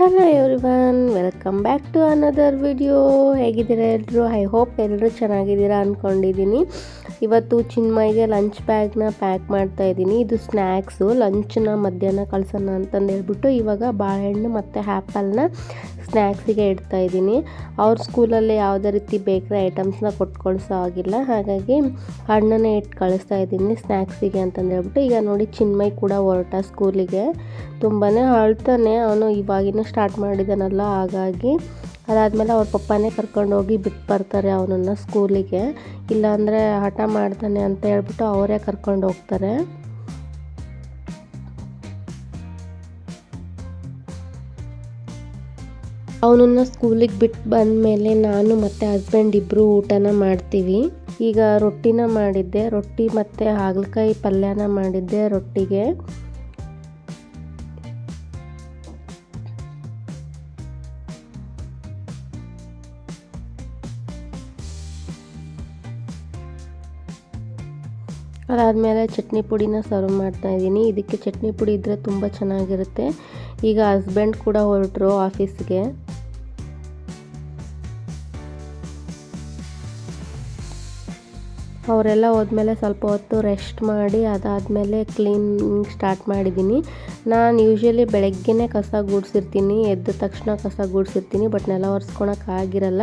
Hello everyone welcome back to another video ಹೇಗಿದ್ದೀರಾ ಎಲ್ಲರೂ I hope ಎಲ್ಲರೂ ಚೆನ್ನಾಗಿದ್ದೀರಾ ಅಂದ್ಕೊಂಡಿದ್ದೀನಿ ಇವತ್ತು ಚಿನ್ಮಯ್ಗೆ ಲಂಚ್ ಬ್ಯಾಗ್ನ ಪ್ಯಾಕ್ ಮಾಡ್ತಾ ಇದ್ದೀನಿ. ಇದು ಸ್ನ್ಯಾಕ್ಸು ಲಂಚ್ನ ಮಧ್ಯಾಹ್ನ ಕಳ್ಸೋಣ ಅಂತಂದು ಹೇಳ್ಬಿಟ್ಟು ಇವಾಗ ಬಾಳೆಹಣ್ಣು ಮತ್ತು ಆ್ಯಪಲ್ನ ಸ್ನ್ಯಾಕ್ಸಿಗೆ ಇಡ್ತಾ ಇದ್ದೀನಿ. ಅವ್ರ ಸ್ಕೂಲಲ್ಲಿ ಯಾವುದೇ ರೀತಿ ಬೇಕ್ರಿ ಐಟಮ್ಸ್ನ ಕೊಟ್ಟು ಕಳಿಸೋ ಆಗಿಲ್ಲ. ಹಾಗಾಗಿ ಹಣ್ಣನ್ನೇ ಇಟ್ಟು ಕಳಿಸ್ತಾ ಇದ್ದೀನಿ ಸ್ನ್ಯಾಕ್ಸಿಗೆ ಅಂತಂದು ಹೇಳ್ಬಿಟ್ಟು. ಈಗ ನೋಡಿ, ಚಿನ್ಮಯ್ ಕೂಡ ಹೊರಟ ಸ್ಕೂಲಿಗೆ. ತುಂಬಾ ಅಳ್ತಾನೆ. ಅವನು ಇವಾಗಿನೂ ಸ್ಟಾರ್ಟ್ ಮಾಡಿದಾನಲ್ಲ, ಹಾಗಾಗಿ ಅದಾದಮೇಲೆ ಅವ್ರ ಪಪ್ಪನೇ ಕರ್ಕೊಂಡು ಹೋಗಿ ಬಿಟ್ಟು ಬರ್ತಾರೆ ಅವನನ್ನು ಸ್ಕೂಲಿಗೆ. ಇಲ್ಲಾಂದರೆ ಹಠ ಮಾಡ್ತಾನೆ ಅಂತ ಹೇಳ್ಬಿಟ್ಟು ಅವರೇ ಕರ್ಕೊಂಡು ಹೋಗ್ತಾರೆ. ಅವನನ್ನು ಸ್ಕೂಲಿಗೆ ಬಿಟ್ಟು ಬಂದಮೇಲೆ ನಾನು ಮತ್ತು ಹಸ್ಬೆಂಡ್ ಇಬ್ಬರು ಊಟನ ಮಾಡ್ತೀವಿ. ಈಗ ರೊಟ್ಟಿನ ಮಾಡಿದ್ದೆ. ರೊಟ್ಟಿ ಮತ್ತು ಹಾಗಲಕಾಯಿ ಪಲ್ಯನ ಮಾಡಿದ್ದೆ ರೊಟ್ಟಿಗೆ. ಅದಾದಮೇಲೆ ಚಟ್ನಿ ಪುಡಿನ ಸರ್ವ್ ಮಾಡ್ತಾ ಇದ್ದೀನಿ. ಇದಕ್ಕೆ ಚಟ್ನಿ ಪುಡಿ ಇದ್ದರೆ ತುಂಬ ಚೆನ್ನಾಗಿರುತ್ತೆ. ಈಗ ಹಸ್ಬೆಂಡ್ ಕೂಡ ಹೊರಟರು ಆಫೀಸ್ಗೆ. ಅವರೆಲ್ಲ ಹೋದ್ಮೇಲೆ ಸ್ವಲ್ಪ ಹೊತ್ತು ರೆಸ್ಟ್ ಮಾಡಿ ಅದಾದಮೇಲೆ ಕ್ಲೀನಿಂಗ್ ಸ್ಟಾರ್ಟ್ ಮಾಡಿದ್ದೀನಿ. ನಾನು ಯೂಶ್ವಲಿ ಬೆಳಗ್ಗೆನೇ ಕಸ ಗುಡಿಸಿರ್ತೀನಿ, ಎದ್ದ ತಕ್ಷಣ ಕಸ ಗುಡಿಸಿರ್ತೀನಿ, ಬಟ್ ನೆಲ ಒರೆಸ್ಕೊಳಕ್ಕೆ ಆಗಿರಲ್ಲ.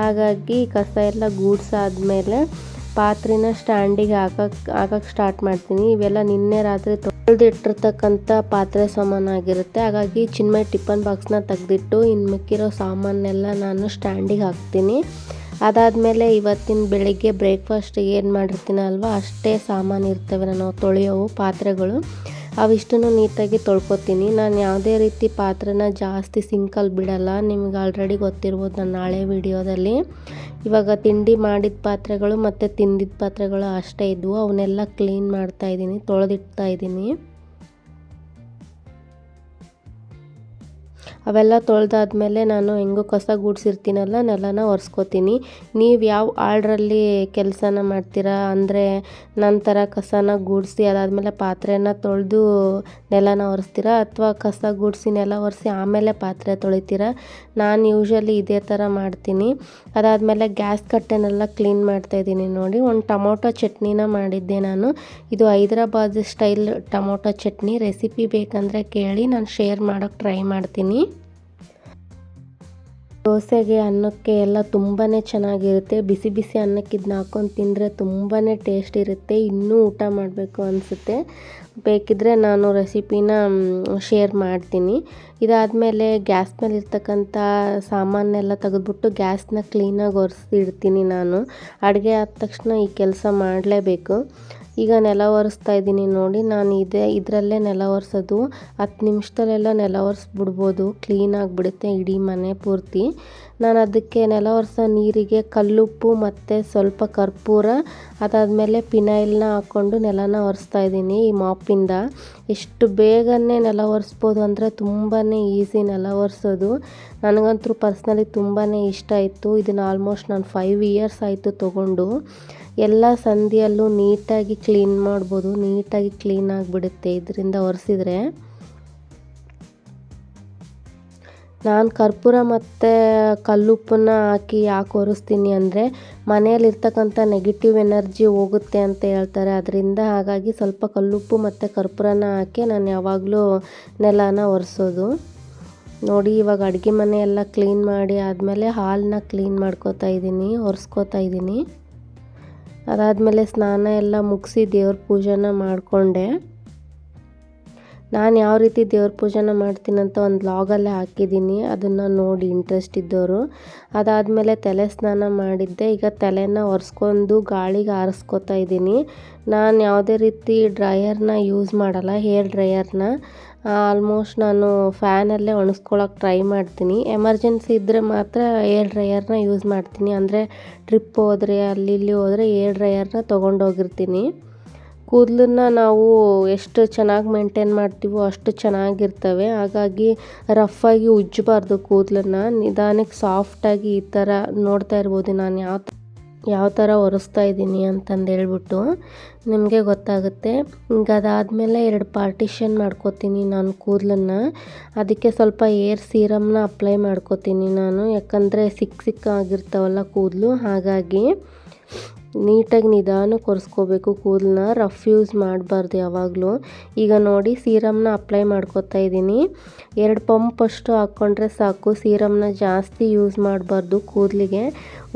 ಹಾಗಾಗಿ ಕಸ ಎಲ್ಲ ಗೂಡ್ಸಾದ್ಮೇಲೆ ಪಾತ್ರೆನ ಸ್ಟ್ಯಾಂಡಿಗೆ ಹಾಕಕ್ಕೆ ಹಾಕಕ್ಕೆ ಸ್ಟಾರ್ಟ್ ಮಾಡ್ತೀನಿ. ಇವೆಲ್ಲ ನಿನ್ನೆ ರಾತ್ರಿ ತೊಳೆದಿಟ್ಟಿರ್ತಕ್ಕಂಥ ಪಾತ್ರೆ ಸಾಮಾನಾಗಿರುತ್ತೆ ಹಾಗಾಗಿ ಚಿನ್ಮಯ್ ಟಿಫನ್ ಬಾಕ್ಸ್ನ ತೆಗೆದಿಟ್ಟು ಇನ್ನು ಮಿಕ್ಕಿರೋ ಸಾಮಾನೆಲ್ಲ ನಾನು ಸ್ಟ್ಯಾಂಡಿಗೆ ಹಾಕ್ತೀನಿ. ಅದಾದಮೇಲೆ ಇವತ್ತಿನ ಬೆಳಿಗ್ಗೆ ಬ್ರೇಕ್ಫಾಸ್ಟ್ ಏನು ಮಾಡಿರ್ತೀನಲ್ವ ಅಷ್ಟೇ ಸಾಮಾನು ಇರ್ತವೆ ನಾನು, ತೊಳೆಯೋವು, ಪಾತ್ರೆಗಳು. ಅವಿಷ್ಟನ್ನು ನೀಟಾಗಿ ತೊಳ್ಕೊತೀನಿ. ನಾನು ಯಾವುದೇ ರೀತಿ ಪಾತ್ರೆನ ಜಾಸ್ತಿ ಸಿಂಕಲ್ಲಿ ಬಿಡಲ್ಲ. ನಿಮ್ಗೆ ಆಲ್ರೆಡಿ ಗೊತ್ತಿರ್ಬೋದು ನಾನು ನಾಳೆ ವಿಡಿಯೋದಲ್ಲಿ. ಇವಾಗ ತಿಂಡಿ ಮಾಡಿದ ಪಾತ್ರೆಗಳು ಮತ್ತು ತಿಂದಿದ್ದ ಪಾತ್ರೆಗಳು ಅಷ್ಟೇ ಇದ್ವು. ಅವನ್ನೆಲ್ಲ ಕ್ಲೀನ್ ಮಾಡ್ತಾ ಇದ್ದೀನಿ, ತೊಳೆದಿಡ್ತಾ ಇದ್ದೀನಿ. ಅವೆಲ್ಲ ತೊಳೆದಾದ್ಮೇಲೆ ನಾನು ಹೆಂಗೋ ಕಸ ಗುಡಿಸಿರ್ತೀನಲ್ಲ, ನೆಲನ ಒರೆಸ್ಕೋತೀನಿ. ನೀವು ಯಾವ ಆರ್ಡ್ರಲ್ಲಿ ಕೆಲಸನ ಮಾಡ್ತೀರಾ? ಅಂದರೆ ನಂತರ ಕಸನ ಗುಡಿಸಿ ಅದಾದಮೇಲೆ ಪಾತ್ರೆನ ತೊಳೆದು ನೆಲನ ಒರೆಸ್ತೀರಾ? ಅಥವಾ ಕಸ ಗುಡಿಸಿ ನೆಲ ಒರೆಸಿ ಆಮೇಲೆ ಪಾತ್ರೆ ತೊಳಿತೀರಾ? ನಾನು ಯೂಶ್ವಲಿ ಇದೇ ಥರ ಮಾಡ್ತೀನಿ. ಅದಾದಮೇಲೆ ಗ್ಯಾಸ್ ಕಟ್ಟೆನೆಲ್ಲ ಕ್ಲೀನ್ ಮಾಡ್ತಾಯಿದ್ದೀನಿ ನೋಡಿ. ಒಂದು ಟೊಮೊಟೊ ಚಟ್ನಿನ ಮಾಡಿದ್ದೆ ನಾನು. ಇದು Hyderabad style tomato chutney. Recipe ಬೇಕಂದರೆ ಕೇಳಿ, ನಾನು ಶೇರ್ ಮಾಡೋಕ್ಕೆ ಟ್ರೈ ಮಾಡ್ತೀನಿ. ದೋಸೆಗೆ ಅನ್ನಕ್ಕೆ ಎಲ್ಲ ತುಂಬಾ ಚೆನ್ನಾಗಿರುತ್ತೆ. ಬಿಸಿ ಬಿಸಿ ಅನ್ನಕ್ಕೆ ಇದನ್ನ ಹಾಕೊಂಡು ತಿಂದರೆ ತುಂಬಾ ಟೇಸ್ಟ್ ಇರುತ್ತೆ. ಇನ್ನೂ ಊಟ ಮಾಡಬೇಕು ಅನಿಸುತ್ತೆ. ಬೇಕಿದ್ದರೆ ನಾನು ರೆಸಿಪಿನ ಶೇರ್ ಮಾಡ್ತೀನಿ. ಇದಾದಮೇಲೆ ಗ್ಯಾಸ್ ಮೇಲೆ ಇರ್ತಕ್ಕಂಥ ಸಾಮಾನೆಲ್ಲ ತೆಗೆದ್ಬಿಟ್ಟು ಗ್ಯಾಸ್ನ ಕ್ಲೀನಾಗಿ ಒರೆಸಿಡ್ತೀನಿ ನಾನು. ಅಡುಗೆ ಆದ ತಕ್ಷಣ ಈ ಕೆಲಸ ಮಾಡಲೇಬೇಕು. ಈಗ ನೆಲ ಒರೆಸ್ತಾ ಇದ್ದೀನಿ ನೋಡಿ, ನಾನು ಇದೇ, ಇದರಲ್ಲೇ ನೆಲ ಒರೆಸೋದು. ಹತ್ತು ನಿಮಿಷದಲ್ಲೆಲ್ಲ ನೆಲ ಒರೆಸ್ಬಿಡ್ಬೋದು. ಕ್ಲೀನಾಗಿ ಬಿಡುತ್ತೆ ಇಡೀ ಮನೆ ಪೂರ್ತಿ. ನಾನು ಅದಕ್ಕೆ ನೆಲ ಒರೆಸೋ ನೀರಿಗೆ ಕಲ್ಲುಪ್ಪು ಮತ್ತು ಸ್ವಲ್ಪ ಕರ್ಪೂರ, ಅದಾದಮೇಲೆ ಪಿನಾಯಿಲ್ನ ಹಾಕ್ಕೊಂಡು ನೆಲನ ಒರೆಸ್ತಾ ಇದ್ದೀನಿ ಈ ಮಾಪಿಂದ. ಎಷ್ಟು ಬೇಗನೆ ನೆಲ ಒರೆಸ್ಬೋದು ಅಂದರೆ ತುಂಬಾ ಈಸಿ ನೆಲ ಒರೆಸೋದು. ನನಗಂತೂ ಪರ್ಸ್ನಲಿ ತುಂಬಾ ಇಷ್ಟ ಆಯಿತು. ಇದನ್ನು ಆಲ್ಮೋಸ್ಟ್ ನಾನು ಫೈವ್ ಇಯರ್ಸ್ ಆಯಿತು ತೊಗೊಂಡು. ಎಲ್ಲ ಸಂದಿಯಲ್ಲೂ ನೀಟಾಗಿ ಕ್ಲೀನ್ ಮಾಡ್ಬೋದು. ನೀಟಾಗಿ ಕ್ಲೀನ್ ಆಗಿಬಿಡುತ್ತೆ. ಇದರಿಂದ ಒರೆಸಿದ್ರೆ ನಾನು ಕರ್ಪೂರ ಮತ್ತು ಕಲ್ಲುಪ್ಪನ್ನ ಹಾಕಿ ಯಾಕೆ ಒರೆಸ್ತೀನಿ ಅಂದರೆ ಮನೆಯಲ್ಲಿರ್ತಕ್ಕಂಥ ನೆಗೆಟಿವ್ ಎನರ್ಜಿ ಹೋಗುತ್ತೆ ಅಂತ ಹೇಳ್ತಾರೆ. ಅದರಿಂದ ಹಾಗಾಗಿ ಸ್ವಲ್ಪ ಕಲ್ಲುಪ್ಪು ಮತ್ತು ಕರ್ಪೂರನ ಹಾಕಿ ನಾನು ಯಾವಾಗಲೂ ನೆಲನ ಒರೆಸೋದು. ನೋಡಿ, ಇವಾಗ ಅಡುಗೆ ಮನೆ ಎಲ್ಲ ಕ್ಲೀನ್ ಮಾಡಿ ಆದಮೇಲೆ ಹಾಲನ್ನ ಕ್ಲೀನ್ ಮಾಡ್ಕೋತಾ ಇದ್ದೀನಿ ಒರೆಸ್ಕೋತಾ ಇದ್ದೀನಿ ಅದಾದಮೇಲೆ ಸ್ನಾನ ಎಲ್ಲ ಮುಗಿಸಿ ದೇವ್ರ ಪೂಜೆನ ಮಾಡಿಕೊಂಡೆ. ನಾನು ಯಾವ ರೀತಿ ದೇವ್ರ ಪೂಜೆನ ಮಾಡ್ತೀನಂತ ಒಂದು ಲಾಗಲ್ಲೇ ಹಾಕಿದ್ದೀನಿ. ಅದನ್ನು ನೋಡಿ ಇಂಟ್ರೆಸ್ಟ್ ಇದ್ದವರು ಅದಾದಮೇಲೆ ತಲೆ ಸ್ನಾನ ಮಾಡಿದ್ದೆ. ಈಗ ತಲೆನ ಒರೆಸ್ಕೊಂಡು ಗಾಳಿಗೆ ಆರಿಸ್ಕೊತಾ ಇದ್ದೀನಿ. ನಾನು ಯಾವುದೇ ರೀತಿ ಡ್ರೈಯರ್ನ ಯೂಸ್ ಮಾಡಲ್ಲ ಹೇರ್ ಡ್ರೈಯರ್ನ ಆಲ್ಮೋಸ್ಟ್ ನಾನು ಫ್ಯಾನಲ್ಲೇ ಒಣಸ್ಕೊಳ್ಳೋಕೆ ಟ್ರೈ ಮಾಡ್ತೀನಿ. ಎಮರ್ಜೆನ್ಸಿ ಇದ್ದರೆ ಮಾತ್ರ ಏರ್ ಡ್ರೈಯರ್ನ ಯೂಸ್ ಮಾಡ್ತೀನಿ. ಅಂದರೆ ಟ್ರಿಪ್ ಹೋದರೆ, ಅಲ್ಲಿ ಇಲ್ಲಿ ಹೋದರೆ ಏರ್ ಡ್ರೈಯರ್ನ ತೊಗೊಂಡೋಗಿರ್ತೀನಿ. ಕೂದಲನ್ನ ನಾವು ಎಷ್ಟು ಚೆನ್ನಾಗಿ ಮೇಂಟೈನ್ ಮಾಡ್ತೀವೋ ಅಷ್ಟು ಚೆನ್ನಾಗಿರ್ತವೆ. ಹಾಗಾಗಿ ರಫ್ ಆಗಿ ಉಜ್ಜಬಾರ್ದು ಕೂದಲನ್ನ. ನಿಧಾನಕ್ಕೆ ಸಾಫ್ಟಾಗಿ ಈ ಥರ ನೋಡ್ತಾ ಇರ್ಬೋದು ನಾನು ಯಾವ ಯಾವ ಥರ ಒರೆಸ್ತಾ ಇದ್ದೀನಿ ಅಂತಂದು ಹೇಳ್ಬಿಟ್ಟು ನಿಮಗೆ ಗೊತ್ತಾಗುತ್ತೆ. ಈಗ ಅದಾದಮೇಲೆ ಎರಡು ಪಾರ್ಟಿಷನ್ ಮಾಡ್ಕೋತೀನಿ ನಾನು ಕೂದಲನ್ನು. ಅದಕ್ಕೆ ಸ್ವಲ್ಪ ಏರ್ ಸೀರಮ್ನ ಅಪ್ಲೈ ಮಾಡ್ಕೋತೀನಿ ನಾನು. ಯಾಕಂದರೆ ಸಿಕ್ಕ ಸಿಕ್ಕ ಆಗಿರ್ತಾವಲ್ಲ ಕೂದಲು, ಹಾಗಾಗಿ ನೀಟಾಗಿ ನಿಧಾನಕ್ಕೆ ಒರೆಸ್ಕೋಬೇಕು ಕೂದಲನ್ನ ರಫ್ ಯೂಸ್ ಮಾಡಬಾರ್ದು ಯಾವಾಗಲೂ. ಈಗ ನೋಡಿ ಸೀರಮ್ನ ಅಪ್ಲೈ ಮಾಡ್ಕೊತಾ ಇದ್ದೀನಿ. ಎರಡು ಪಂಪ್ ಅಷ್ಟು ಹಾಕ್ಕೊಂಡ್ರೆ ಸಾಕು. ಸೀರಮ್ನ ಜಾಸ್ತಿ ಯೂಸ್ ಮಾಡಬಾರ್ದು ಕೂದಲಿಗೆ.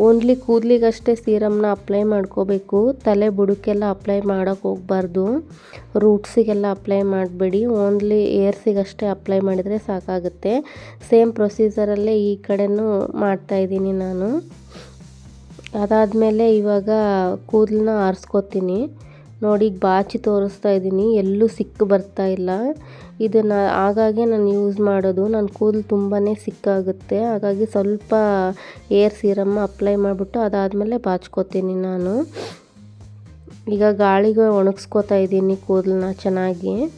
ಓನ್ಲಿ ಕೂದಲಿಗಷ್ಟೇ ಸೀರಮ್ನ ಅಪ್ಲೈ ಮಾಡ್ಕೋಬೇಕು. ತಲೆ ಬುಡಕ್ಕೆಲ್ಲ ಅಪ್ಲೈ ಮಾಡೋಕ್ಕೆ ಹೋಗಬಾರ್ದು. ರೂಟ್ಸಿಗೆಲ್ಲ ಅಪ್ಲೈ ಮಾಡಬೇಡಿ. ಓನ್ಲಿ ಏರ್ಸಿಗಷ್ಟೇ ಅಪ್ಲೈ ಮಾಡಿದರೆ ಸಾಕಾಗುತ್ತೆ. ಸೇಮ್ ಪ್ರೊಸೀಜರಲ್ಲೇ ಈ ಕಡೆನೂ ಮಾಡ್ತಾಯಿದ್ದೀನಿ ನಾನು. ಅದಾದಮೇಲೆ ಇವಾಗ ಕೂದಲನ್ನ ಆರಿಸ್ಕೋತೀನಿ. ನೋಡಿ ಬಾಚಿ ತೋರಿಸ್ತಾ ಇದ್ದೀನಿ. ಎಲ್ಲೂ ಸಿಕ್ಕು ಬರ್ತಾ ಇಲ್ಲ. ಇದನ್ನು ಆಗಾಗೆ ನಾನು ಯೂಸ್ ಮಾಡೋದು. ನನ್ನ ಕೂದಲು ತುಂಬಾ ಸಿಕ್ಕಾಗುತ್ತೆ. ಹಾಗಾಗಿ ಸ್ವಲ್ಪ ಏರ್ ಸೀರಮ್ಮ ಅಪ್ಲೈ ಮಾಡಿಬಿಟ್ಟು ಅದಾದಮೇಲೆ ಬಾಚ್ಕೋತೀನಿ ನಾನು. ಈಗ ಗಾಳಿಗೆ ಒಣಗಿಸ್ಕೋತಾ ಇದ್ದೀನಿ ಕೂದಲನ್ನ ಚೆನ್ನಾಗಿ.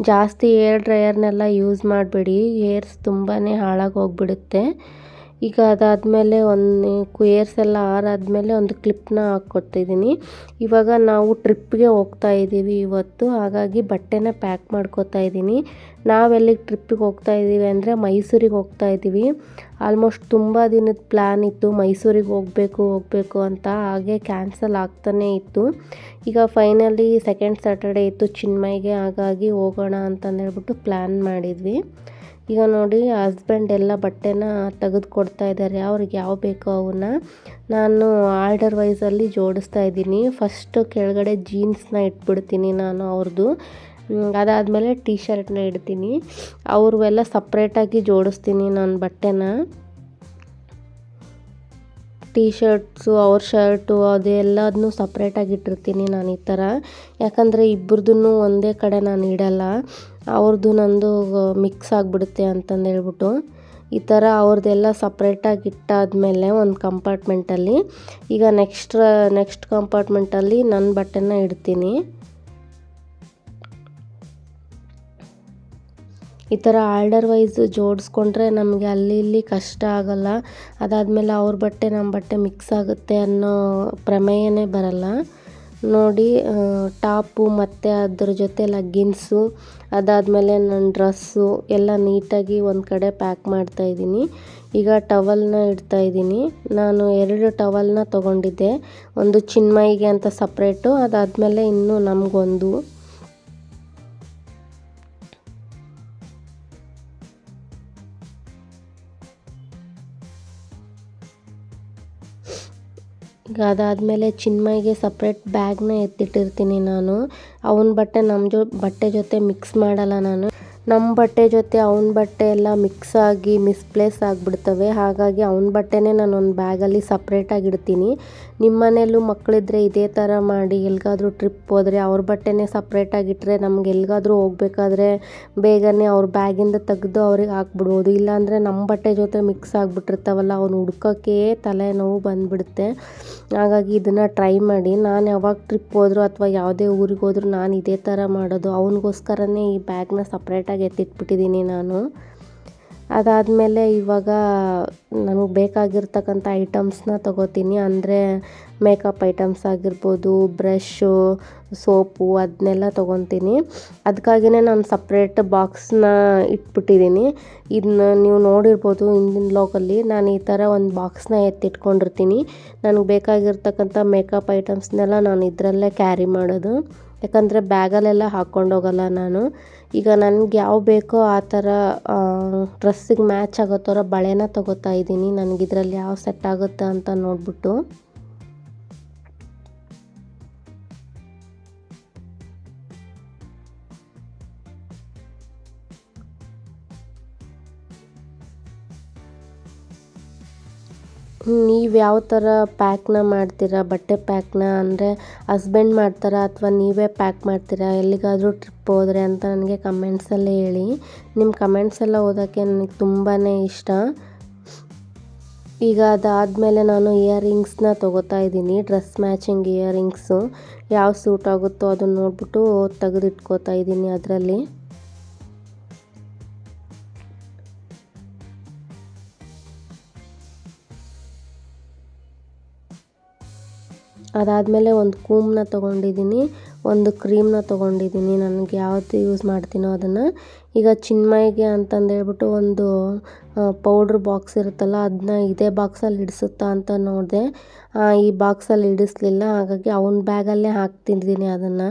ಜಾಸ್ತಿ ಏರ್ ಡ್ರೈಯರ್ನೆಲ್ಲ ಯೂಸ್ ಮಾಡಬೇಡಿ. ಏರ್ಸ್ ತುಂಬಾ ಹಾಳಾಗಿ ಹೋಗ್ಬಿಡುತ್ತೆ. ಈಗ ಅದಾದಮೇಲೆ ಒಂದು ಕುಯರ್ಸ್ ಎಲ್ಲ ಆರಾದಮೇಲೆ ಒಂದು ಕ್ಲಿಪ್ನ ಹಾಕ್ಕೊಡ್ತಿದ್ದೀನಿ ಇವಾಗ ನಾವು ಟ್ರಿಪ್ಗೆ ಹೋಗ್ತಾ ಇದ್ದೀವಿ ಇವತ್ತು. ಹಾಗಾಗಿ ಬಟ್ಟೆನ ಪ್ಯಾಕ್ ಮಾಡ್ಕೋತಾ ಇದ್ದೀನಿ. ನಾವೆಲ್ಲಿಗೆ ಟ್ರಿಪ್ಪಿಗೆ ಹೋಗ್ತಾ ಇದ್ದೀವಿ ಅಂದರೆ ಮೈಸೂರಿಗೆ ಹೋಗ್ತಾ ಇದ್ದೀವಿ. ಆಲ್ಮೋಸ್ಟ್ ತುಂಬ ದಿನದ ಪ್ಲ್ಯಾನ್ ಇತ್ತು ಮೈಸೂರಿಗೆ ಹೋಗಬೇಕು ಹೋಗಬೇಕು ಅಂತ. ಹಾಗೆ ಕ್ಯಾನ್ಸಲ್ ಆಗ್ತಾನೇ ಇತ್ತು. ಈಗ ಫೈನಲಿ ಸೆಕೆಂಡ್ ಸ್ಯಾಟರ್ಡೇ ಇತ್ತು ಚಿನ್ಮಯ್ಗೆ. ಹಾಗಾಗಿ ಹೋಗೋಣ ಅಂತಂದೇಳ್ಬಿಟ್ಟು ಪ್ಲ್ಯಾನ್ ಮಾಡಿದ್ವಿ. ಈಗ ನೋಡಿ ಹಸ್ಬೆಂಡ್ ಎಲ್ಲ ಬಟ್ಟೆನ ತೆಗೆದು ಕೊಡ್ತಾ ಇದ್ದಾರೆ. ಅವ್ರಿಗೆ ಯಾವ ಬೇಕೋ ಅವನ್ನ? ನಾನು ಆರ್ಡರ್ ವೈಸಲ್ಲಿ ಜೋಡಿಸ್ತಾ ಇದ್ದೀನಿ. ಫಸ್ಟು ಕೆಳಗಡೆ ಜೀನ್ಸ್ನ ಇಟ್ಬಿಡ್ತೀನಿ ನಾನು ಅವ್ರದ್ದು ಅದಾದಮೇಲೆ ಟೀ ಶರ್ಟ್ನ ಇಡ್ತೀನಿ. ಅವ್ರವೆಲ್ಲ ಸಪ್ರೇಟಾಗಿ ಜೋಡಿಸ್ತೀನಿ ನಾನು ಬಟ್ಟೆನ. ಟೀ ಶರ್ಟ್ಸು ಅವ್ರ ಶರ್ಟು ಅದೆಲ್ಲದನ್ನೂ ಸಪ್ರೇಟಾಗಿ ಇಟ್ಟಿರ್ತೀನಿ ನಾನು ಈ ಥರ ಯಾಕಂದರೆ ಇಬ್ಬರದೂ ಒಂದೇ ಕಡೆ ನಾನು ಇಡಲ್ಲ. ಅವ್ರದ್ದು ನಂದು ಮಿಕ್ಸ್ ಆಗಿಬಿಡುತ್ತೆ ಅಂತಂದು ಹೇಳ್ಬಿಟ್ಟು ಈ ಥರ ಅವ್ರದ್ದೆಲ್ಲ ಸಪ್ರೇಟಾಗಿ ಇಟ್ಟಾದಮೇಲೆ ಒಂದು ಕಂಪಾರ್ಟ್ಮೆಂಟಲ್ಲಿ ಈಗ ನೆಕ್ಸ್ಟ್ ನೆಕ್ಸ್ಟ್ ಕಂಪಾರ್ಟ್ಮೆಂಟಲ್ಲಿ ನನ್ನ ಬಟ್ಟೆನ ಇಡ್ತೀನಿ. ಈ ಥರ ಆರ್ಡರ್ ವೈಸ್ ಜೋಡಿಸ್ಕೊಂಡ್ರೆ ನಮಗೆ ಅಲ್ಲಿ ಇಲ್ಲಿ ಕಷ್ಟ ಆಗಲ್ಲ. ಅದಾದಮೇಲೆ ಅವ್ರ ಬಟ್ಟೆ ನಮ್ಮ ಬಟ್ಟೆ ಮಿಕ್ಸ್ ಆಗುತ್ತೆ ಅನ್ನೋ ಪ್ರಮೇಯನೇ ಬರಲ್ಲ. ನೋಡಿ ಟಾಪು ಮತ್ತು ಅದ್ರ ಜೊತೆ ಲಗ್ಗಿನ್ಸು, ಅದಾದಮೇಲೆ ನನ್ನ ಡ್ರೆಸ್ಸು ಎಲ್ಲ ನೀಟಾಗಿ ಒಂದು ಕಡೆ ಪ್ಯಾಕ್ ಮಾಡ್ತಾಯಿದ್ದೀನಿ ಈಗ ಟವಲ್ನ ಇಡ್ತಾಯಿದ್ದೀನಿ ನಾನು ಎರಡು ಟವಲ್ನ ತೊಗೊಂಡಿದ್ದೆ. ಒಂದು ಚಿನ್ಮಯಿಗೆ ಅಂತ ಸಪ್ರೇಟು ಅದಾದಮೇಲೆ ಇನ್ನೂ ನಮಗೊಂದು ಈಗ ಅದಾದಮೇಲೆ ಚಿನ್ಮಯ್ಗೆ ಸಪ್ರೇಟ್ ಬ್ಯಾಗ್ನ ಎತ್ತಿಟ್ಟಿರ್ತೀನಿ ನಾನು. ಅವನ ಬಟ್ಟೆ ನಮ್ಮ ಜೊ ಬಟ್ಟೆ ಜೊತೆ ಮಿಕ್ಸ್ ಮಾಡಲ್ಲ ನಾನು. ನಮ್ಮ ಬಟ್ಟೆ ಜೊತೆ ಅವನ ಬಟ್ಟೆ ಎಲ್ಲ ಮಿಕ್ಸ್ ಆಗಿ ಮಿಸ್ಪ್ಲೇಸ್ ಆಗಿಬಿಡ್ತವೆ. ಹಾಗಾಗಿ ಅವನ ಬಟ್ಟೆನೇ ನಾನು ಒಂದು ಬ್ಯಾಗಲ್ಲಿ ಸಪ್ರೇಟಾಗಿ ಇಡ್ತೀನಿ. ನಿಮ್ಮ ಮನೆಯಲ್ಲೂ ಮಕ್ಕಳಿದ್ರೆ ಇದೇ ಥರ ಮಾಡಿ ಎಲ್ಲಿಗಾದ್ರೂ ಟ್ರಿಪ್ ಹೋದರೆ ಅವ್ರ ಬಟ್ಟೆನೇ ಸಪ್ರೇಟಾಗಿಟ್ಟರೆ ನಮ್ಗೆ ಎಲ್ಲಿಗಾದ್ರೂ ಹೋಗ್ಬೇಕಾದ್ರೆ ಬೇಗನೆ ಅವ್ರ ಬ್ಯಾಗಿಂದ ತೆಗೆದು ಅವ್ರಿಗೆ ಹಾಕ್ಬಿಡ್ಬೋದು. ಇಲ್ಲಾಂದರೆ ನಮ್ಮ ಬಟ್ಟೆ ಜೊತೆ ಮಿಕ್ಸ್ ಆಗಿಬಿಟ್ಟಿರ್ತಾವಲ್ಲ, ಅವ್ನು ಹುಡ್ಕೋಕ್ಕೆ ತಲೆನೋವು ಬಂದುಬಿಡುತ್ತೆ. ಹಾಗಾಗಿ ಇದನ್ನು ಟ್ರೈ ಮಾಡಿ. ನಾನು ಯಾವಾಗ ಟ್ರಿಪ್ ಹೋದರೂ ಅಥವಾ ಯಾವುದೇ ಊರಿಗೆ ಹೋದರೂ ನಾನು ಇದೇ ಥರ ಮಾಡೋದು. ಅವನಿಗೋಸ್ಕರನೇ ಈ ಬ್ಯಾಗ್ನ ಸಪ್ರೇಟಾಗಿ ಎತ್ತಿಟ್ಬಿಟ್ಟಿದ್ದೀನಿ ನಾನು. ಅದಾದಮೇಲೆ ಇವಾಗ ನನಗೆ ಬೇಕಾಗಿರ್ತಕ್ಕಂಥ ಐಟಮ್ಸ್ನ ತೊಗೋತೀನಿ. ಅಂದರೆ ಮೇಕಪ್ ಐಟಮ್ಸ್ ಆಗಿರ್ಬೋದು, ಬ್ರಷ್ಷು, ಸೋಪು ಅದನ್ನೆಲ್ಲ ತೊಗೊತೀನಿ. ಅದಕ್ಕಾಗಿಯೇ ನಾನು ಸಪ್ರೇಟ್ ಬಾಕ್ಸ್ನ ಇಟ್ಬಿಟ್ಟಿದ್ದೀನಿ. ಇದನ್ನ ನೀವು ನೋಡಿರ್ಬೋದು ಹಿಂದಿನ ಲೋಕಲ್ಲಿ ನಾನು ಈ ಥರ ಒಂದು ಬಾಕ್ಸ್ನ ಎತ್ತಿಟ್ಕೊಂಡಿರ್ತೀನಿ. ನನಗೆ ಬೇಕಾಗಿರ್ತಕ್ಕಂಥ ಮೇಕಪ್ ಐಟಮ್ಸ್ನೆಲ್ಲ ನಾನು ಇದರಲ್ಲೇ ಕ್ಯಾರಿ ಮಾಡೋದು. ಯಾಕಂದರೆ ಬ್ಯಾಗಲ್ಲೆಲ್ಲ ಹಾಕ್ಕೊಂಡೋಗಲ್ಲ ನಾನು. ಈಗ ನನಗೆ ಯಾವ ಬೇಕೋ ಆ ಥರ ಡ್ರೆಸ್ಸಿಗೆ ಮ್ಯಾಚ್ ಆಗೋ ಥರ ಬಳೆನ ತೊಗೋತಾ ಇದ್ದೀನಿ ನನಗೆ ಇದರಲ್ಲಿ ಯಾವ ಸೆಟ್ ಆಗುತ್ತೆ ಅಂತ ನೋಡಿಬಿಟ್ಟು. ನೀವು ಯಾವ ಥರ ಪ್ಯಾಕ್ನ ಮಾಡ್ತೀರಾ? ಬಟ್ಟೆ ಪ್ಯಾಕ್ನ ಅಂದರೆ ಹಸ್ಬೆಂಡ್ ಮಾಡ್ತಾರಾ ಅಥವಾ ನೀವೇ ಪ್ಯಾಕ್ ಮಾಡ್ತೀರಾ? ಎಲ್ಲಿಗಾದರೂ ಟ್ರಿಪ್ ಹೋದರೆ ಅಂತ ನನಗೆ ಕಮೆಂಟ್ಸಲ್ಲೇ ಹೇಳಿ. ನಿಮ್ಮ ಕಮೆಂಟ್ಸ್ ಎಲ್ಲ ಓದೋಕ್ಕೆ ನನಗೆ ತುಂಬಾ ಇಷ್ಟ. ಈಗ ಅದಾದಮೇಲೆ ನಾನು ಇಯರಿಂಗ್ಸ್ನ ತೊಗೋತಾ ಇದ್ದೀನಿ. ಡ್ರೆಸ್ ಮ್ಯಾಚಿಂಗ್ ಇಯರಿಂಗ್ಸು ಯಾವ ಸೂಟ್ ಆಗುತ್ತೋ ಅದನ್ನು ನೋಡಿಬಿಟ್ಟು ತೆಗೆದಿಟ್ಕೋತಾ ಇದ್ದೀನಿ ಅದರಲ್ಲಿ. ಅದಾದಮೇಲೆ ಒಂದು ಕೂಮ್ನ ತೊಗೊಂಡಿದ್ದೀನಿ, ಒಂದು ಕ್ರೀಮ್ನ ತೊಗೊಂಡಿದ್ದೀನಿ. ನನಗೆ ಯಾವತ್ತು ಯೂಸ್ ಮಾಡ್ತೀನೋ ಅದನ್ನು. ಈಗ ಚಿನ್ಮಯ್ಗೆ ಅಂತಂದೇಳ್ಬಿಟ್ಟು ಒಂದು ಪೌಡ್ರ್ ಬಾಕ್ಸ್ ಇರುತ್ತಲ್ಲ ಅದನ್ನ ಇದೇ ಬಾಕ್ಸಲ್ಲಿ ಇಡಿಸುತ್ತಾ ಅಂತ ನೋಡಿದೆ. ಈ ಬಾಕ್ಸಲ್ಲಿ ಇಡಿಸ್ಲಿಲ್ಲ, ಹಾಗಾಗಿ ಅವನ ಬ್ಯಾಗಲ್ಲೇ ಹಾಕ್ತಿದ್ದೀನಿ ಅದನ್ನು.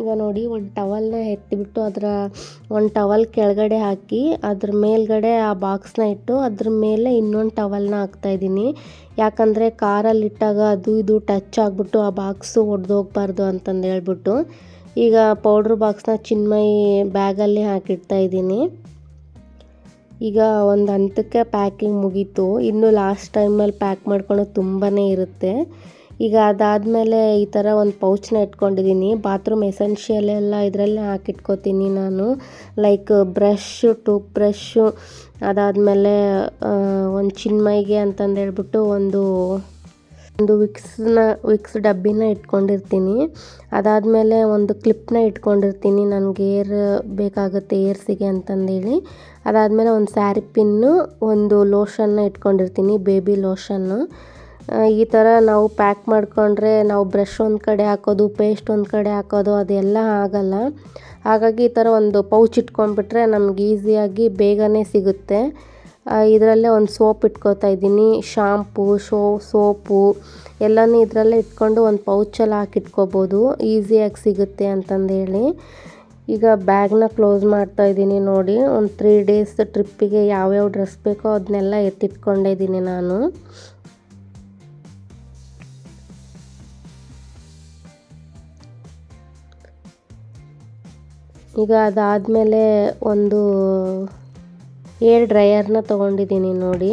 ಈಗ ನೋಡಿ ಒಂದು ಟವಲ್ನ ಎತ್ತಿಬಿಟ್ಟು ಅದರ ಒಂದು ಟವಲ್ ಕೆಳಗಡೆ ಹಾಕಿ ಅದ್ರ ಮೇಲ್ಗಡೆ ಆ ಬಾಕ್ಸ್ನ ಇಟ್ಟು ಅದ್ರ ಮೇಲೆ ಇನ್ನೊಂದು ಟವಲ್ನ ಹಾಕ್ತಾಯಿದ್ದೀನಿ ಯಾಕಂದರೆ ಕಾರಲ್ಲಿ ಇಟ್ಟಾಗ ಅದು ಇದು ಟಚ್ ಆಗಿಬಿಟ್ಟು ಆ ಬಾಕ್ಸು ಒಡೆದೋಗ್ಬಾರ್ದು ಅಂತಂದು ಹೇಳ್ಬಿಟ್ಟು. ಈಗ ಪೌಡ್ರ್ ಬಾಕ್ಸ್ನ ಚಿನ್ಮಯಿ ಬ್ಯಾಗಲ್ಲಿ ಹಾಕಿಡ್ತಾ ಇದ್ದೀನಿ. ಈಗ ಒಂದು ಹಂತಕ್ಕೆ ಪ್ಯಾಕಿಂಗ್ ಮುಗೀತು. ಇನ್ನು ಲಾಸ್ಟ್ ಟೈಮಲ್ಲಿ ಪ್ಯಾಕ್ ಮಾಡ್ಕೊಳ್ಳೋದು ತುಂಬಾ ಇರುತ್ತೆ. ಈಗ ಅದಾದಮೇಲೆ ಈ ಥರ ಒಂದು ಪೌಚ್ನ ಇಟ್ಕೊಂಡಿದ್ದೀನಿ. ಬಾತ್ರೂಮ್ ಎಸೆನ್ಷಿಯಲ್ ಎಲ್ಲ ಇದರಲ್ಲೇ ಹಾಕಿಟ್ಕೋತೀನಿ ನಾನು. ಲೈಕ್ ಬ್ರಷ್ಷು ಟೂತ್ ಬ್ರಷ್ಷು ಅದಾದಮೇಲೆ ಒಂದು ಚಿನ್ಮೈಗೆ ಅಂತಂದು ಹೇಳ್ಬಿಟ್ಟು ಒಂದು ಒಂದು ವಿಕ್ಸ್ನ, ವಿಕ್ಸ್ ಡಬ್ಬಿನ ಇಟ್ಕೊಂಡಿರ್ತೀನಿ. ಅದಾದಮೇಲೆ ಒಂದು ಕ್ಲಿಪ್ನ ಇಟ್ಕೊಂಡಿರ್ತೀನಿ. ನನಗೆ ಏರ್ ಬೇಕಾಗುತ್ತೆ ಏರ್ಸಿಗೆ ಅಂತಂದೇಳಿ. ಅದಾದಮೇಲೆ ಒಂದು ಸ್ಯಾರಿ ಪಿನ್ನು, ಒಂದು ಲೋಷನ್ನ ಇಟ್ಕೊಂಡಿರ್ತೀನಿ, ಬೇಬಿ ಲೋಷನ್ನು. ಈ ಥರ ನಾವು ಪ್ಯಾಕ್ ಮಾಡಿಕೊಂಡ್ರೆ ನಾವು ಬ್ರಷ್ ಒಂದು ಕಡೆ ಹಾಕೋದು ಪೇಸ್ಟ್ ಒಂದು ಕಡೆ ಹಾಕೋದು, ಅದೆಲ್ಲ ಆಗಲ್ಲ. ಹಾಗಾಗಿ ಈ ಥರ ಒಂದು ಪೌಚ್ ಇಟ್ಕೊಂಡ್ಬಿಟ್ರೆ ನಮ್ಗೆ ಈಸಿಯಾಗಿ ಬೇಗನೆ ಸಿಗುತ್ತೆ. ಇದರಲ್ಲೇ ಒಂದು ಸೋಪ್ ಇಟ್ಕೋತಾ ಇದ್ದೀನಿ. ಶಾಂಪು ಶೋ ಸೋಪು ಎಲ್ಲನೂ ಇದರಲ್ಲೇ ಇಟ್ಕೊಂಡು ಒಂದು ಪೌಚಲ್ಲಿ ಹಾಕಿಟ್ಕೋಬೋದು ಈಸಿಯಾಗಿ ಸಿಗುತ್ತೆ ಅಂತಂದೇಳಿ ಈಗ ಬ್ಯಾಗ್ನ ಕ್ಲೋಸ್ ಮಾಡ್ತಾ ಇದ್ದೀನಿ ನೋಡಿ. ಒಂದು ತ್ರೀ ಡೇಸ್ ಟ್ರಿಪ್ಪಿಗೆ ಯಾವ್ಯಾವ ಡ್ರೆಸ್ ಬೇಕೋ ಅದನ್ನೆಲ್ಲ ಎತ್ತಿಟ್ಕೊಂಡಿದ್ದೀನಿ ನಾನು. ಈಗ ಅದಾದಮೇಲೆ ಒಂದು ಏರ್ ಡ್ರೈಯರ್ನ ತೊಗೊಂಡಿದ್ದೀನಿ ನೋಡಿ.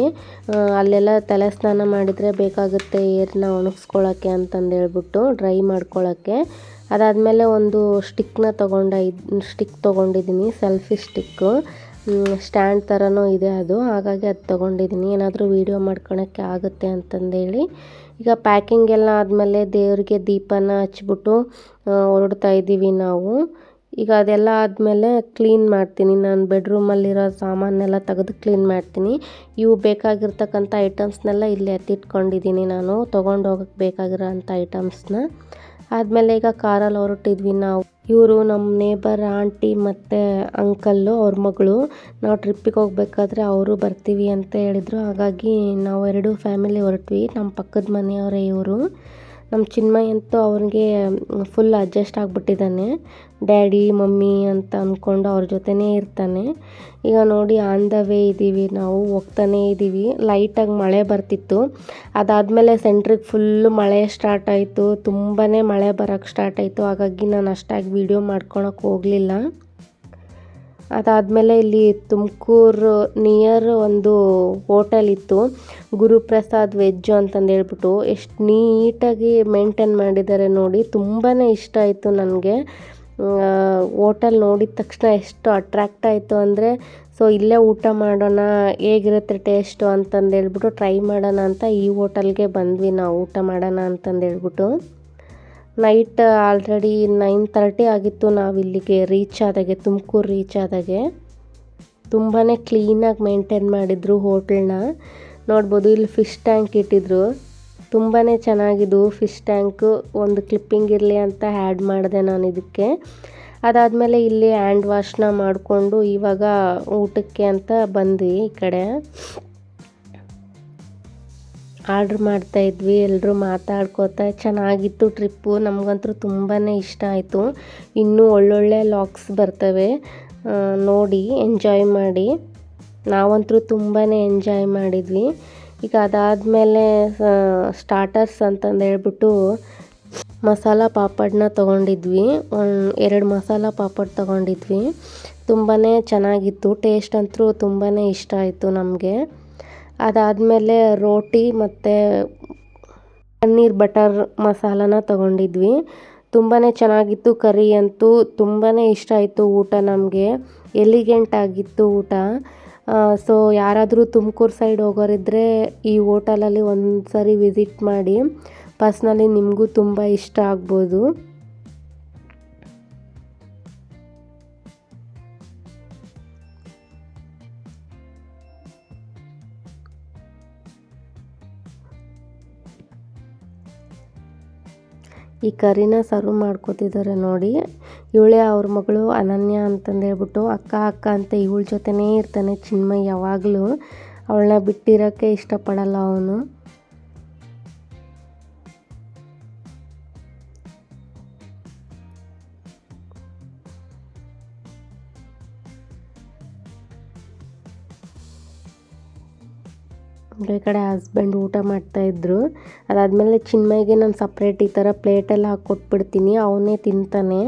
ಅಲ್ಲೆಲ್ಲ ತಲೆ ಸ್ನಾನ ಮಾಡಿದರೆ ಬೇಕಾಗುತ್ತೆ ಏರ್ನ ಒಣಗಿಸ್ಕೊಳ್ಳೋಕ್ಕೆ ಅಂತಂದೇಳ್ಬಿಟ್ಟು ಡ್ರೈ ಮಾಡ್ಕೊಳ್ಳೋಕ್ಕೆ ಅದಾದಮೇಲೆ ಒಂದು ಸ್ಟಿಕ್ನ ತೊಗೊಂಡ ಸ್ಟಿಕ್ ತೊಗೊಂಡಿದ್ದೀನಿ, ಸೆಲ್ಫಿ ಸ್ಟಿಕ್ಕು. ಸ್ಟ್ಯಾಂಡ್ ಥರನೂ ಇದೆ ಅದು, ಹಾಗಾಗಿ ಅದು ತೊಗೊಂಡಿದ್ದೀನಿ. ಏನಾದರೂ ವೀಡಿಯೋ ಮಾಡ್ಕೊಳಕ್ಕೆ ಆಗುತ್ತೆ ಅಂತಂದೇಳಿ. ಈಗ ಪ್ಯಾಕಿಂಗ್ ಎಲ್ಲ ಆದಮೇಲೆ ದೇವರಿಗೆ ದೀಪನ ಹಚ್ಬಿಟ್ಟು ಹೊರಡ್ತಾ ಇದ್ದೀವಿ ನಾವು. ಈಗ ಅದೆಲ್ಲ ಆದಮೇಲೆ ಕ್ಲೀನ್ ಮಾಡ್ತೀನಿ. ನಾನು ಬೆಡ್ರೂಮಲ್ಲಿರೋ ಸಾಮಾನೆಲ್ಲ ತೆಗೆದು ಕ್ಲೀನ್ ಮಾಡ್ತೀನಿ. ಇವು ಬೇಕಾಗಿರ್ತಕ್ಕಂಥ ಐಟಮ್ಸ್ನೆಲ್ಲ ಇಲ್ಲಿ ಎತ್ತಿಟ್ಕೊಂಡಿದ್ದೀನಿ ನಾನು. ತೊಗೊಂಡು ಹೋಗಕ್ಕೆ ಬೇಕಾಗಿರೋ ಅಂಥ ಐಟಮ್ಸ್ನ ಆದಮೇಲೆ ಈಗ ಕಾರಲ್ಲಿ ಹೊರಟಿದ್ವಿ ನಾವು. ಇವರು ನಮ್ಮ ನೇಬರ್ ಆಂಟಿ ಮತ್ತು ಅಂಕಲ್ಲು ಅವ್ರ ಮಗಳು. ನಾವು ಟ್ರಿಪ್ಪಿಗೆ ಹೋಗ್ಬೇಕಾದ್ರೆ ಅವರು ಬರ್ತೀವಿ ಅಂತ ಹೇಳಿದರು. ಹಾಗಾಗಿ ನಾವು ಎರಡೂ ಫ್ಯಾಮಿಲಿ ಹೊರಟ್ವಿ. ನಮ್ಮ ಪಕ್ಕದ ಮನೆಯವರೇ ಇವರು. ನಮ್ಮ ಚಿನ್ಮಯ್ ಅಂತೂ ಅವ್ರಿಗೆ ಫುಲ್ ಅಡ್ಜಸ್ಟ್ ಆಗಿಬಿಟ್ಟಿದ್ದಾನೆ. ಡ್ಯಾಡಿ ಮಮ್ಮಿ ಅಂತ ಅಂದ್ಕೊಂಡು ಅವ್ರ ಜೊತೆನೇ ಇರ್ತಾನೆ. ಈಗ ನೋಡಿ ಆನ್ ದ ವೇ ಇದ್ದೀವಿ ನಾವು, ಹೋಗ್ತಾನೇ ಇದ್ದೀವಿ ಲೈಟಾಗಿ ಮಳೆ ಬರ್ತಿತ್ತು. ಅದಾದಮೇಲೆ ಸೆಂಟ್ರಿಗೆ ಫುಲ್ಲು ಮಳೆ ಸ್ಟಾರ್ಟ್ ಆಯಿತು. ತುಂಬಾ ಮಳೆ ಬರೋಕ್ಕೆ ಸ್ಟಾರ್ಟ್ ಆಯಿತು. ಹಾಗಾಗಿ ನಾನು ಅಷ್ಟಾಗಿ ವೀಡಿಯೋ ಮಾಡ್ಕೊಳಕ್ಕೆ ಹೋಗಲಿಲ್ಲ. ಅದಾದಮೇಲೆ ಇಲ್ಲಿ ತುಮಕೂರು ನಿಯರ್ ಒಂದು ಹೋಟೆಲ್ ಇತ್ತು. ಗುರುಪ್ರಸಾದ್ ವೆಜ್ಜು ಅಂತಂದು ಹೇಳ್ಬಿಟ್ಟು ಎಷ್ಟು ನೀಟಾಗಿ ಮೇಂಟೈನ್ ಮಾಡಿದ್ದಾರೆ ನೋಡಿ ತುಂಬಾ ಇಷ್ಟ ಆಯಿತು ನನಗೆ. ಹೋಟೆಲ್ ನೋಡಿದ ತಕ್ಷಣ ಎಷ್ಟು ಅಟ್ರ್ಯಾಕ್ಟ್ ಆಯಿತು ಅಂದರೆ, ಸೊ, ಇಲ್ಲೇ ಊಟ ಮಾಡೋಣ, ಹೇಗಿರುತ್ತೆ ಟೇಸ್ಟು ಅಂತಂದು ಹೇಳ್ಬಿಟ್ಟು ಟ್ರೈ ಮಾಡೋಣ ಅಂತ ಈ ಹೋಟೆಲ್ಗೆ ಬಂದ್ವಿ ನಾವು, ಊಟ ಮಾಡೋಣ ಅಂತಂದು ಹೇಳ್ಬಿಟ್ಟು. ನೈಟ್ ಆಲ್ರೆಡಿ ನೈನ್ ತರ್ಟಿ ಆಗಿತ್ತು ನಾವು ಇಲ್ಲಿಗೆ ರೀಚ್ ಆದಾಗೆ, ತುಮಕೂರು ರೀಚ್ ಆದಾಗೆ. ತುಂಬಾ ಕ್ಲೀನಾಗಿ ಮೇಂಟೈನ್ ಮಾಡಿದರು ಹೋಟೆಲ್ನ ನೋಡ್ಬೋದು ಇಲ್ಲಿ ಫಿಶ್ ಟ್ಯಾಂಕ್ ಇಟ್ಟಿದ್ರು. ತುಂಬಾ ಚೆನ್ನಾಗಿದ್ದು ಫಿಶ್ ಟ್ಯಾಂಕು ಒಂದು ಕ್ಲಿಪ್ಪಿಂಗ್ ಇರಲಿ ಅಂತ ಆ್ಯಡ್ ಮಾಡಿದೆ ನಾನು ಇದಕ್ಕೆ. ಅದಾದಮೇಲೆ ಇಲ್ಲಿ ಹ್ಯಾಂಡ್ ವಾಶ್ನ ಮಾಡಿಕೊಂಡು ಇವಾಗ ಊಟಕ್ಕೆ ಅಂತ ಬಂದ್ವಿ ಈ ಕಡೆ. ಆರ್ಡ್ರ್ ಮಾಡ್ತಾಯಿದ್ವಿ ಎಲ್ಲರೂ ಮಾತಾಡ್ಕೋತಾ ಚೆನ್ನಾಗಿತ್ತು ಟ್ರಿಪ್ಪು, ನಮಗಂತೂ ತುಂಬಾ ಇಷ್ಟ ಆಯಿತು. ಇನ್ನೂ ಒಳ್ಳೊಳ್ಳೆ ಲಾಕ್ಸ್ ಬರ್ತವೆ ನೋಡಿ, ಎಂಜಾಯ್ ಮಾಡಿ. ನಾವಂತೂ ತುಂಬಾ ಎಂಜಾಯ್ ಮಾಡಿದ್ವಿ. ಈಗ ಅದಾದಮೇಲೆ ಸ್ಟಾರ್ಟರ್ಸ್ ಅಂತಂದು ಹೇಳ್ಬಿಟ್ಟು ಮಸಾಲ ಪಾಪಡ್ನ ತೊಗೊಂಡಿದ್ವಿ. ಎರಡು ಮಸಾಲ ಪಾಪಡ್ ತೊಗೊಂಡಿದ್ವಿ. ತುಂಬಾ ಚೆನ್ನಾಗಿತ್ತು ಟೇಸ್ಟ್ ಅಂತೂ ತುಂಬಾ ಇಷ್ಟ ಆಯಿತು ನಮಗೆ. ಅದಾದಮೇಲೆ ರೋಟಿ ಮತ್ತು ಪನ್ನೀರ್ ಬಟರ್ ಮಸಾಲನ ತಗೊಂಡಿದ್ವಿ. ತುಂಬಾ ಚೆನ್ನಾಗಿತ್ತು ಕರಿ ಅಂತೂ ತುಂಬಾ ಇಷ್ಟ ಆಯಿತು ಊಟ ನಮಗೆ. ಎಲಿಗೆಂಟ್ ಆಗಿತ್ತು ಊಟ. ಸೊ ಯಾರಾದರೂ ತುಮಕೂರು ಸೈಡ್ ಹೋಗೋರಿದ್ದರೆ ಈ ಹೋಟಲಲ್ಲಿ ಒಂದು ಸರಿ ವಿಸಿಟ್ ಮಾಡಿ. ಪರ್ಸ್ನಲಿ ನಿಮಗೂ ತುಂಬ ಇಷ್ಟ ಆಗ್ಬೋದು. ಈ ಕರಿನ ಸರ್ವ್ ಮಾಡ್ಕೋತಿದ್ದಾರೆ ನೋಡಿ. ಇವಳೇ ಅವ್ರ ಮಗಳು ಅನನ್ಯ ಅಂತಂದೇಳ್ಬಿಟ್ಟು ಅಕ್ಕ ಅಕ್ಕ ಅಂತ ಇವಳ ಜೊತೆನೇ ಇರ್ತಾನೆ ಚಿನ್ಮಯ್ ಯಾವಾಗಲೂ. ಅವಳನ್ನ ಬಿಟ್ಟಿರೋಕ್ಕೆ ಇಷ್ಟಪಡಲ್ಲ ಅವನು. ಈ ಕಡೆ ಹಸ್ಬೆಂಡ್ ಊಟ ಮಾಡ್ತಾಯಿದ್ರು ಅದಾದಮೇಲೆ ಚಿನ್ಮಯ್ಗೆ ನಾನು ಸಪ್ರೇಟ್ ಈ ಥರ ಪ್ಲೇಟೆಲ್ಲ ಹಾಕಿ ಕೊಟ್ಬಿಡ್ತೀನಿ. ಅವನೇ ತಿಂತಾನೆ.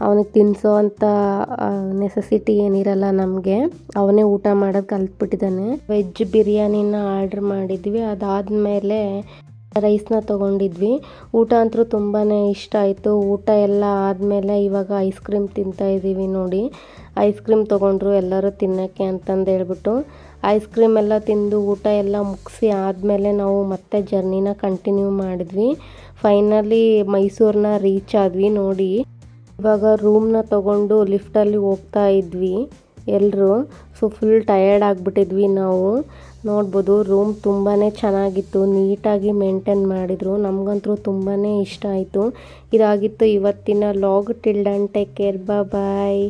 ಅವನಿಗೆ ತಿನ್ನಿಸೋ ಅಂಥ ನೆಸೆಸಿಟಿ ಏನಿರಲ್ಲ ನಮಗೆ. ಅವನೇ ಊಟ ಮಾಡೋದು ಕಲ್ತ್ಬಿಟ್ಟಿದ್ದಾನೆ. ವೆಜ್ ಬಿರಿಯಾನಿನ ಆರ್ಡ್ರ್ ಮಾಡಿದ್ವಿ. ಅದಾದಮೇಲೆ ರೈಸ್ನ ತೊಗೊಂಡಿದ್ವಿ. ಊಟ ಅಂತೂ ತುಂಬಾ ಇಷ್ಟ ಆಯಿತು. ಊಟ ಎಲ್ಲ ಆದಮೇಲೆ ಇವಾಗ ಐಸ್ ಕ್ರೀಮ್ ತಿಂತಾ ಇದ್ದೀವಿ ನೋಡಿ. ಐಸ್ ಕ್ರೀಮ್ ತೊಗೊಂಡ್ರು ಎಲ್ಲರೂ ತಿನ್ನೋಕ್ಕೆ ಅಂತಂದು ಹೇಳ್ಬಿಟ್ಟು ಐಸ್ ಕ್ರೀಮ್ ಎಲ್ಲ ತಿಂದು ಊಟ ಎಲ್ಲ ಮುಗಿಸಿ ಆದಮೇಲೆ ನಾವು ಮತ್ತೆ ಜರ್ನಿನ ಕಂಟಿನ್ಯೂ ಮಾಡಿದ್ವಿ. ಫೈನಲಿ ಮೈಸೂರನ್ನ ರೀಚ್ ಆದ್ವಿ ನೋಡಿ. ಇವಾಗ ರೂಮ್ನ ತೊಗೊಂಡು ಲಿಫ್ಟಲ್ಲಿ ಹೋಗ್ತಾ ಇದ್ವಿ ಎಲ್ಲರೂ ಸೊ ಫುಲ್ ಟಯರ್ಡ್ ಆಗಿಬಿಟ್ಟಿದ್ವಿ ನಾವು. ನೋಡ್ಬೋದು ರೂಮ್ ತುಂಬಾ ಚೆನ್ನಾಗಿತ್ತು, ನೀಟಾಗಿ ಮೇಂಟೈನ್ ಮಾಡಿದರು. ನಮಗಂತೂ ತುಂಬಾ ಇಷ್ಟ ಆಯಿತು. ಇದಾಗಿತ್ತು ಇವತ್ತಿನ log till then take care bye